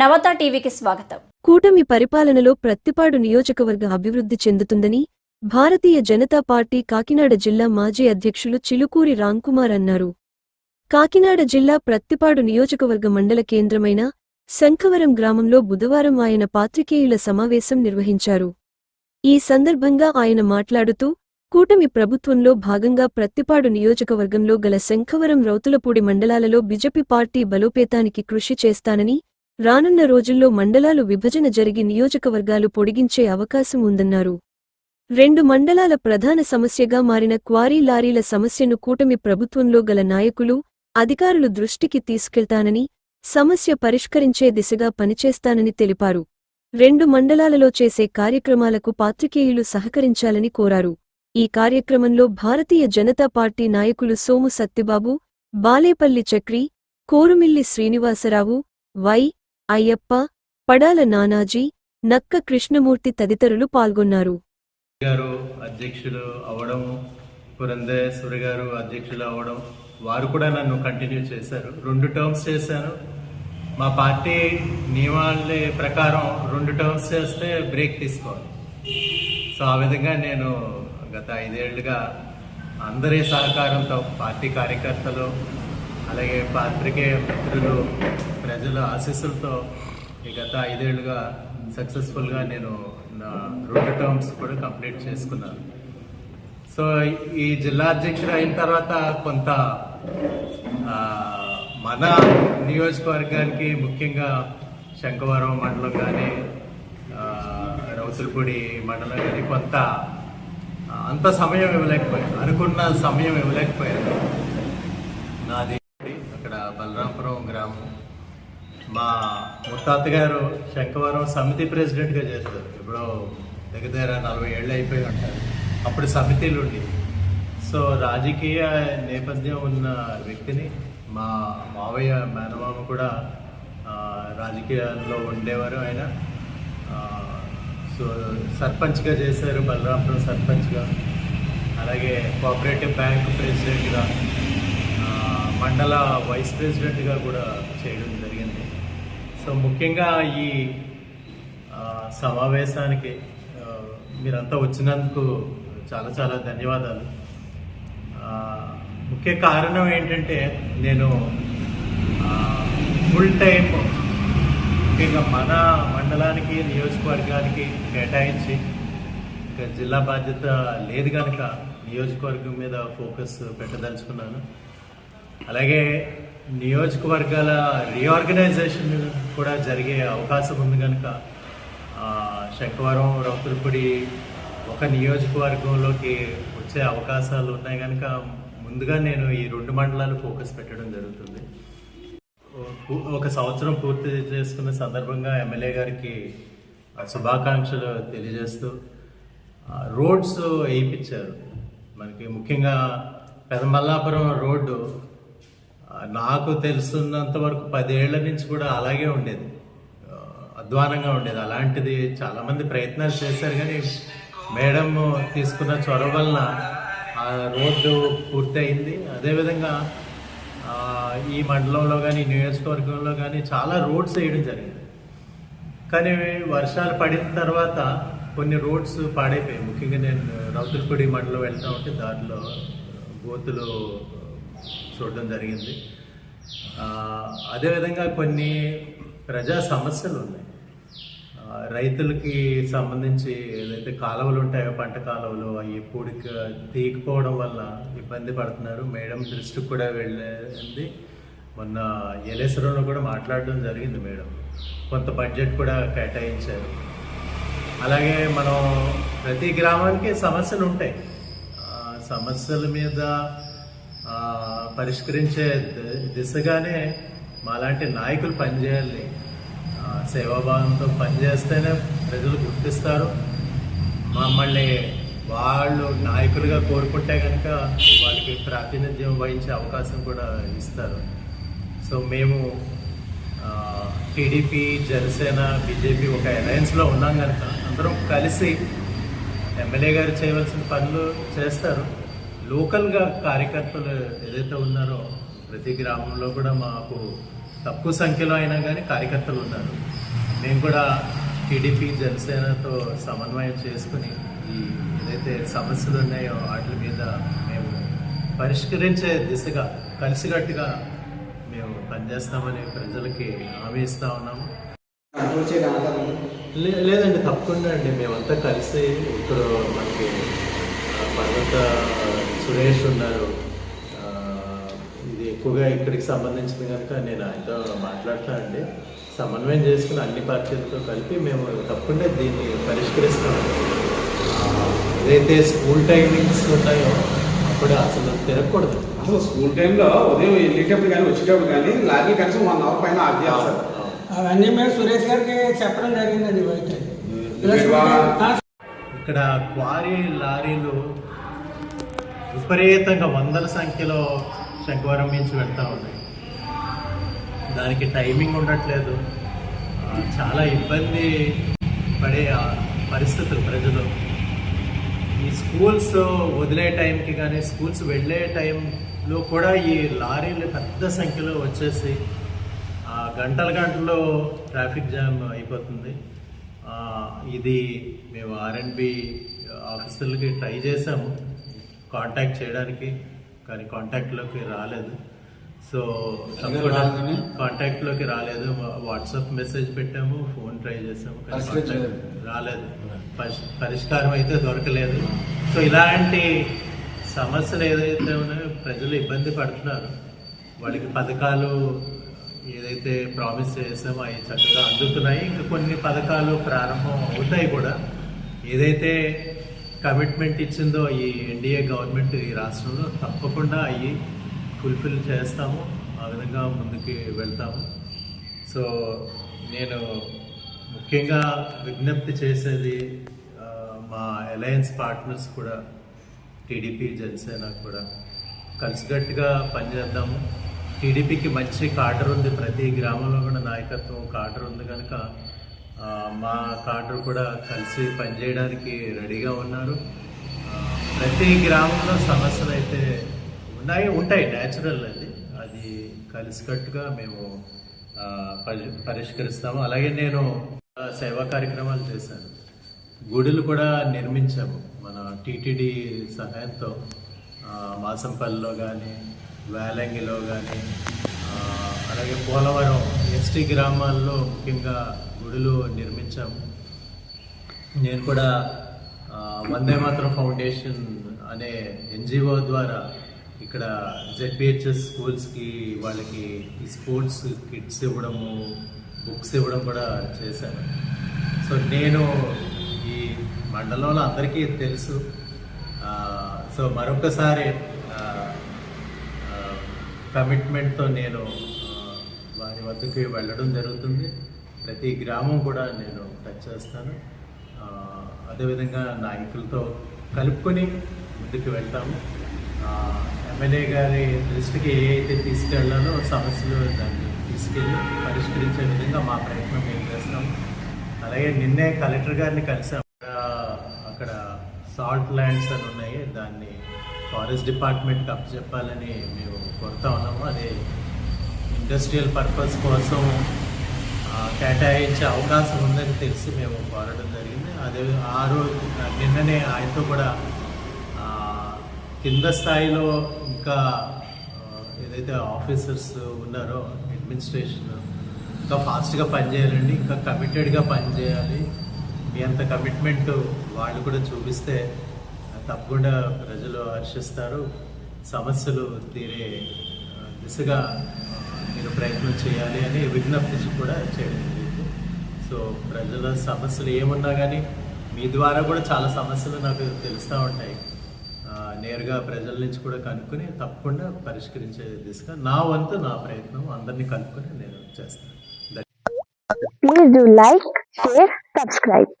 నవత టీవీకి స్వాగతం. కూటమి పరిపాలనలో ప్రత్తిపాడు నియోజకవర్గ అభివృద్ధి చెందుతుందని భారతీయ జనతా పార్టీ కాకినాడ జిల్లా మాజీ అధ్యక్షులు చిలుకూరి రాంకుమార్ అన్నారు. కాకినాడ జిల్లా ప్రత్తిపాడు నియోజకవర్గ మండల కేంద్రమైన శంఖవరం గ్రామంలో బుధవారం ఆయన పాత్రికేయుల సమావేశం నిర్వహించారు. ఈ సందర్భంగా ఆయన మాట్లాడుతూ కూటమి ప్రభుత్వంలో భాగంగా ప్రత్తిపాడు నియోజకవర్గంలో గల శంఖవరం రౌతులపూడి మండలాలలో బిజెపి పార్టీ బలోపేతానికి కృషి చేస్తానని రానున్న రోజుల్లో మండలాలు విభజన జరిగి నియోజకవర్గాలు పొడిగించే అవకాశం ఉందన్నారు. రెండు మండలాల ప్రధాన సమస్యగా మారిన క్వారీ లారీల సమస్యను కూటమి ప్రభుత్వంలో గల నాయకులు అధికారులు దృష్టికి తీసుకెళ్తానని సమస్య పరిష్కరించే దిశగా పనిచేస్తానని తెలిపారు. రెండు మండలాలలో చేసే కార్యక్రమాలకు పాత్రికేయులు సహకరించాలని కోరారు. ఈ కార్యక్రమంలో భారతీయ జనతా పార్టీ నాయకులు సోము సత్తిబాబు బాలేపల్లి చక్రి కోరుమిల్లి శ్రీనివాసరావు వై. అయ్యప్ప పడాల నానాజీ నక్క కృష్ణమూర్తి తదితరులు పాల్గొన్నారు. గారు అధ్యక్షులు అవడం పురంధేశ్వరి గారు అధ్యక్షులు అవడం వారు కూడా నన్ను కంటిన్యూ చేశారు. రెండు టర్మ్స్ చేశాను. మా పార్టీ నియమాల ప్రకారం రెండు టర్మ్స్ చేస్తే బ్రేక్ తీసుకోవాలి. సో ఆ విధంగా నేను గత ఐదేళ్ళుగా అందరి సహకారంతో పార్టీ కార్యకర్తలు అలాగే పాత్రికేయ మిత్రులు ప్రజల ఆశీస్సులతో ఈ గత ఐదేళ్ళుగా సక్సెస్ఫుల్గా నేను నా రెండు టర్మ్స్ కూడా కంప్లీట్ చేసుకున్నాను. సో ఈ జిల్లా అధ్యక్షుడు అయిన తర్వాత కొంత మన నియోజకవర్గానికి ముఖ్యంగా శంఖవరం మండలం కానీ రౌతులపూడి మండలం కానీ కొంత అంత సమయం ఇవ్వలేకపోయాను. అనుకున్న సమయం ఇవ్వలేకపోయాను. నాది అక్కడ బలరాంపురం గ్రామం మా ముత్తాత గారు శంఖవరం సమితి ప్రెసిడెంట్గా చేస్తారు ఇప్పుడు దగ్గర దగ్గర నలభై ఏళ్ళు అయిపోయి ఉంటారు. అప్పుడు సమితిలు ఉండి సో రాజకీయ నేపథ్యం ఉన్న వ్యక్తిని మా మావయ్య మేనమామ కూడా రాజకీయాల్లో ఉండేవారు ఆయన. సో సర్పంచ్గా చేశారు బలరాంపురం సర్పంచ్గా. అలాగే కోఆపరేటివ్ బ్యాంక్ ప్రెసిడెంట్గా మండల వైస్ ప్రెసిడెంట్గా కూడా చేయడం సో ముఖ్యంగా ఈ సమావేశానికి మీరంతా వచ్చినందుకు చాలా చాలా ధన్యవాదాలు. ముఖ్య కారణం ఏంటంటే నేను ఫుల్ టైం ముఖ్యంగా మన మండలానికి నియోజకవర్గానికి కేటాయించి ఇంకా జిల్లా బాధ్యత లేదు కనుక నియోజకవర్గం మీద ఫోకస్ పెట్టదలుచుకున్నాను. అలాగే నియోజకవర్గాల రీఆర్గనైజేషన్ కూడా జరిగే అవకాశం ఉంది కనుక శంకవరం శంఖవరం రౌతులపూడి ఒక నియోజకవర్గంలోకి వచ్చే అవకాశాలు ఉన్నాయి కనుక ముందుగా నేను ఈ రెండు మండలాలు ఫోకస్ పెట్టడం జరుగుతుంది. ఒక సంవత్సరం పూర్తి చేసుకున్న సందర్భంగా ఎమ్మెల్యే గారికి శుభాకాంక్షలు తెలియజేస్తూ రోడ్స్ వేయించారు. మనకి ముఖ్యంగా పెదమల్లాపురం రోడ్డు నాకు తెలుసున్నంత వరకు పదేళ్ళ నుంచి కూడా అలాగే ఉండేది. అధ్వానంగా ఉండేది. అలాంటిది చాలామంది ప్రయత్నాలు చేశారు కానీ మేడం తీసుకున్న చొరవ వలన ఆ రోడ్డు పూర్తయింది. అదేవిధంగా ఈ మండలంలో కానీ నియోజకవర్గంలో కానీ చాలా రోడ్స్ వేయడం జరిగింది. కానీ వర్షాలు పడిన తర్వాత కొన్ని రోడ్స్ పాడైపోయాయి. ముఖ్యంగా నేను రౌతులపూడి మండలం వెళ్తా ఉంటే దాంట్లో గోతులు చూడడం జరిగింది. అదేవిధంగా కొన్ని ప్రజా సమస్యలు ఉన్నాయి. రైతులకి సంబంధించి ఏదైతే కాలువలు ఉంటాయో పంట కాలువలు అవి పూడిక తీయకపోవడం వల్ల ఇబ్బంది పడుతున్నారు. మేడం దృష్టికి కూడా వెళ్ళింది. మొన్న ఎలేశ్వరంలో కూడా మాట్లాడడం జరిగింది మేడం. కొంత బడ్జెట్ కూడా కేటాయించారు. అలాగే మనం ప్రతి గ్రామానికి సమస్యలు ఉంటాయి. సమస్యల మీద పరిష్కరించే దిశగానే మాలాంటి నాయకులు పనిచేయాలి. సేవాభావంతో పనిచేస్తేనే ప్రజలు గుర్తిస్తారు. మమ్మల్ని వాళ్ళు నాయకులుగా కోరుకుంటే కనుక వాళ్ళకి ప్రాతినిధ్యం వహించే అవకాశం కూడా ఇస్తారు. సో మేము టీడీపీ జనసేన బీజేపీ ఒక అలయన్స్లో ఉన్నాం కనుక అందరం కలిసి ఎమ్మెల్యే గారు చేయవలసిన పనులు చేస్తారు. లోకల్గా కార్యకర్తలు ఏదైతే ఉన్నారో ప్రతి గ్రామంలో కూడా మాకు తక్కువ సంఖ్యలో అయినా కానీ కార్యకర్తలు ఉన్నారు. మేము కూడా టీడీపీ జనసేనతో సమన్వయం చేసుకుని ఈ ఏదైతే సమస్యలు ఉన్నాయో వాటి మీద మేము పరిష్కరించే దిశగా కలిసికట్టుగా మేము పనిచేస్తామని ప్రజలకి హామీ ఇస్తా ఉన్నాము. లే- లేదండి తప్పకుండా అండి. మేమంతా కలిసి ఇప్పుడు మనకి పర్వత సురేష్ ఉన్నారు. ఇది ఎక్కువగా ఇక్కడికి సంబంధించింది కనుక నేను ఆయనతో మాట్లాడతా అండి. సమన్వయం చేసుకుని అన్ని పార్టీలతో కలిపి మేము తప్పకుండా దీన్ని పరిష్కరిస్తామండి ఆ, ఏదైతే స్కూల్ టైమింగ్స్ ఉన్నాయో అప్పుడు అసలు తిరగకూడదు. అసలు స్కూల్ టైంలో ఉదయం వెళ్ళేటప్పుడు కానీ వచ్చేటప్పుడు కానీ లారీ కనీసం వన్ అవర్ పైన ఆఫ్ చేస్తారు అవన్నీ మేము సురేష్ గారికి చెప్పడం జరిగిందండి ఇక్కడ క్వారీ లారీలు విపరీతంగా వందల సంఖ్యలో శంకవరం నుంచి వెళ్తూ ఉన్నాయి. దానికి టైమింగ్ ఉండట్లేదు. చాలా ఇబ్బంది పడే ఆ, పరిస్థితులు ప్రజలు. ఈ స్కూల్స్ వదిలే టైంకి కానీ స్కూల్స్ వెళ్ళే టైంలో కూడా ఈ లారీలు పెద్ద సంఖ్యలో వచ్చేసి ఆ, గంటల గంటలో ట్రాఫిక్ జామ్ అయిపోతుంది. ఇది మేము ఆర్ఎండ్బి ఆఫీసర్లకి ట్రై చేసాము. కాంటాక్ట్ చేయడానికి కానీ కాంటాక్ట్లోకి రాలేదు. సో? కాంటాక్ట్లోకి రాలేదు. వాట్సాప్ మెసేజ్ పెట్టాము ఫోన్ ట్రై చేసాము కానీ రాలేదు. పరిష్- పరిష్కారం అయితే దొరకలేదు. సో ఇలాంటి సమస్యలు ఏదైతే ఉన్నాయో ప్రజలు ఇబ్బంది పడుతున్నారు. వాళ్ళకి పథకాలు ఏదైతే ప్రామిస్ చేసామో అవి చక్కగా అందుతున్నాయి. ఇంకా కొన్ని పథకాలు ప్రారంభం అవుతాయి కూడా. ఏదైతే కమిట్మెంట్ ఇచ్చిందో ఈ ఎన్డీఏ గవర్నమెంట్ ఈ రాష్ట్రంలో తప్పకుండా అవి ఫుల్ఫిల్ చేస్తాము. ఆ విధంగా ముందుకు వెళ్తాము. సో నేను ముఖ్యంగా విజ్ఞప్తి చేసేది మా అలయన్స్ పార్ట్నర్స్ కూడా టీడీపీ జనసేన కూడా కలిసికట్టుగా పనిచేద్దాము. టీడీపీకి మంచి కాడర్ ఉంది. ప్రతి గ్రామంలో కూడా నాయకత్వం కాడర్ ఉంది కనుక మా కాడర్ కూడా కలిసి పనిచేయడానికి రెడీగా ఉన్నారు. ప్రతి గ్రామంలో సమస్యలు అయితే ఉన్నాయి ఉంటాయి న్యాచురల్ అది. అది కలిసికట్టుగా మేము పరి- పరిష్కరిస్తాము. అలాగే నేను సేవా కార్యక్రమాలు చేశాను. గుడులు కూడా నిర్మించాము మన టీటీడీ సహాయంతో. మాసంపల్లిలో కానీ వేలంగిలో కానీ అలాగే పోలవరం ఎస్టీ గ్రామాల్లో ముఖ్యంగా గుడులు నిర్మించాము నేను కూడా వందే మాత్రం ఫౌండేషన్ అనే ఎన్జిఓ ద్వారా ఇక్కడ జెడ్పిహెచ్ఎస్ స్కూల్స్కి వాళ్ళకి ఈ స్పోర్ట్స్ కిట్స్ ఇవ్వడము బుక్స్ ఇవ్వడం కూడా చేశాను. సో నేను ఈ మండలంలో అందరికీ తెలుసు. సో మరొకసారి కమిట్మెంట్తో నేను వారి వద్దకు వెళ్ళడం జరుగుతుంది. ప్రతి గ్రామం కూడా నేను టచ్ చేస్తాను. అదేవిధంగా నాయకులతో కలుపుకొని ముందుకు వెళ్తాము. ఎమ్మెల్యే గారి దృష్టికి ఏ అయితే తీసుకెళ్ళాలో సమస్యలు దాన్ని తీసుకెళ్ళి పరిష్కరించే విధంగా మా ప్రయత్నం మేము చేస్తాము. అలాగే నిన్నే కలెక్టర్ గారిని కలిసాము. అక్కడ సాల్ట్ ల్యాండ్స్ అని ఉన్నాయి. దాన్ని ఫారెస్ట్ డిపార్ట్మెంట్కి అప్పచెప్పాలని మేము కోరుతా ఉన్నాము. అదే ఇండస్ట్రియల్ పర్పస్ కోసం కేటాయించే అవకాశం ఉందని తెలిసి మేము కోరడం జరిగింది. అదే ఆ రోజు నిన్ననే ఆయనతో కూడా కింద స్థాయిలో ఇంకా ఏదైతే ఆఫీసర్స్ ఉన్నారో అడ్మినిస్ట్రేషన్ ఇంకా ఫాస్ట్గా పనిచేయాలండి ఇంకా కమిటెడ్గా పనిచేయాలి. మీ అంత కమిట్మెంట్ వాళ్ళు కూడా చూపిస్తే తప్పకుండా ప్రజలు హర్షిస్తారు. సమస్యలు తీరే దిశగా మీరు ప్రయత్నం చేయాలి అని విజ్ఞప్తి కూడా చేయడం జరిగింది. సో ప్రజల సమస్యలు ఏమున్నా కానీ మీ ద్వారా కూడా చాలా సమస్యలు నాకు తెలుస్తూ ఉంటాయి. నేరుగా ప్రజల నుంచి కూడా కనుక్కొని తప్పకుండా పరిష్కరించే దిశగా నా వంతు నా ప్రయత్నం అందరినీ కనుక్కొని నేను చేస్తాను. Please do like share subscribe